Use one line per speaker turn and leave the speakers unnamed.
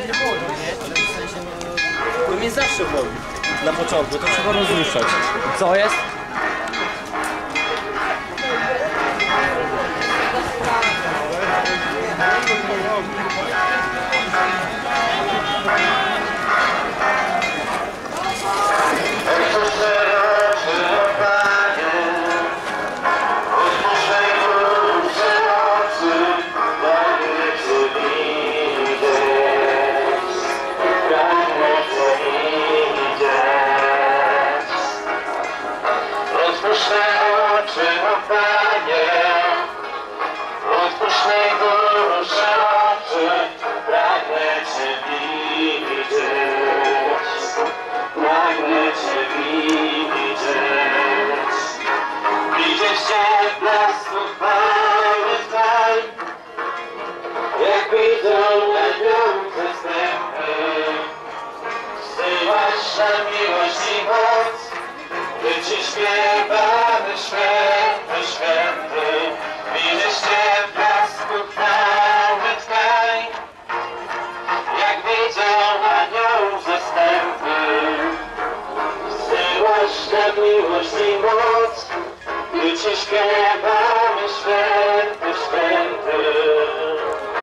nie boli, nie? W sensie, no, mnie zawsze boli. Na początku, to trzeba rozruszać.
Co jest?
Rozpuszczę oczy, o Panie, rozpuszczę duszę oczy, pragnę Cię widzieć, pragnę Cię widzieć, widzieć Cię w blasku chwały Twej, jak widzą lepiące stępy, wzywasz na miłość i moc, gdy Ci śpiewamy Wzywasz na miłość i moc, gdy Ci śpiewamy święty.